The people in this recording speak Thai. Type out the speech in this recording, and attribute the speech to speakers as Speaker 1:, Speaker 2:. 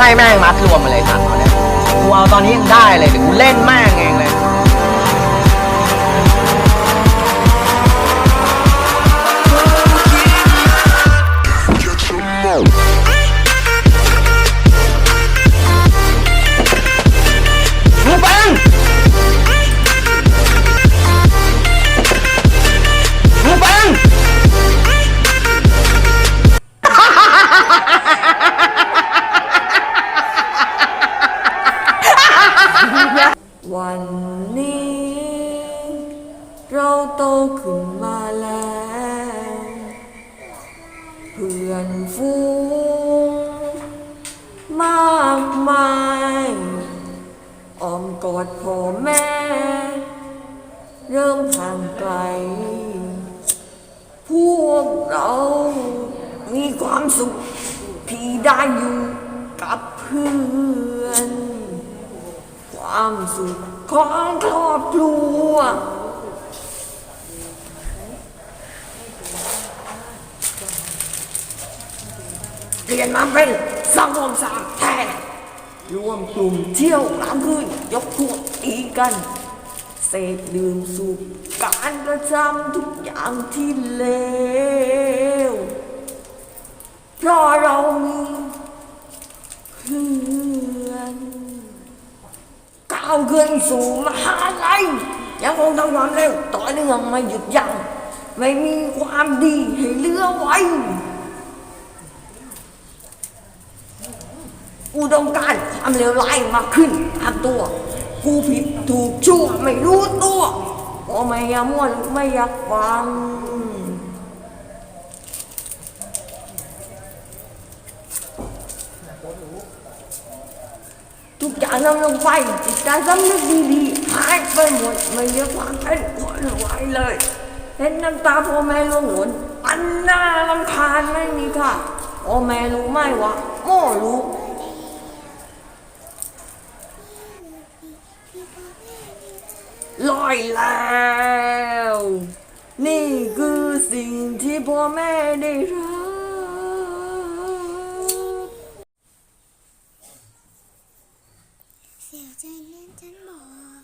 Speaker 1: ให้แม่งมัดรวมมาเลยสัตว์ตอนเนี้ยกูเอาตอนนี้ยังได้เลยเดี๋ยวกูเล่นแม่งไง
Speaker 2: วันนี้ เราโตขึ้นมาแล้ว เพื่อนฝูงมากมายอ้อมกอดพ่อแม่ เริ่มห่างไกล พวกเรามีความสุขที่ได้อยู่กับเพื่อน ความสุขของครอบครัว เปลี่ยนมาเป็นสังคมสามแท้รวมกลุ่มเที่ยวกลางคืนยกพวกตีกัน เสพดื่มสูบการกระทำทุกอย่างที่เลวเพราะเรามีเพื่อ ก้าวขึ้นสู่มหาลัยยังคงทำความเร็วต่อเนื่องไม่หยุดยัง้งไม่มีความดีให้เลือไว้กูต้องการความเลวร้ายมากขึ้นตามตัว กูผิดถูกชั่วไม่รู้ตัวพอไม่อยากม่วหรือไม่อยากฟัง ทุกอย่างนำลงไปจิตใจสำนึกดีๆหายไปหมดไม่เหลือความเป็นคนไว้เลย เห็นน้ำตาพ่อแม่ล่วงหล่นอันน่ารำคาญไม่มีค่าพ่อแม่รู้ไหมว่าโม่รู้ลอยแล้ว นี่คือสิ่งที่พ่อแม่ได้รับ เส
Speaker 3: ียใจเล่นฉันบอก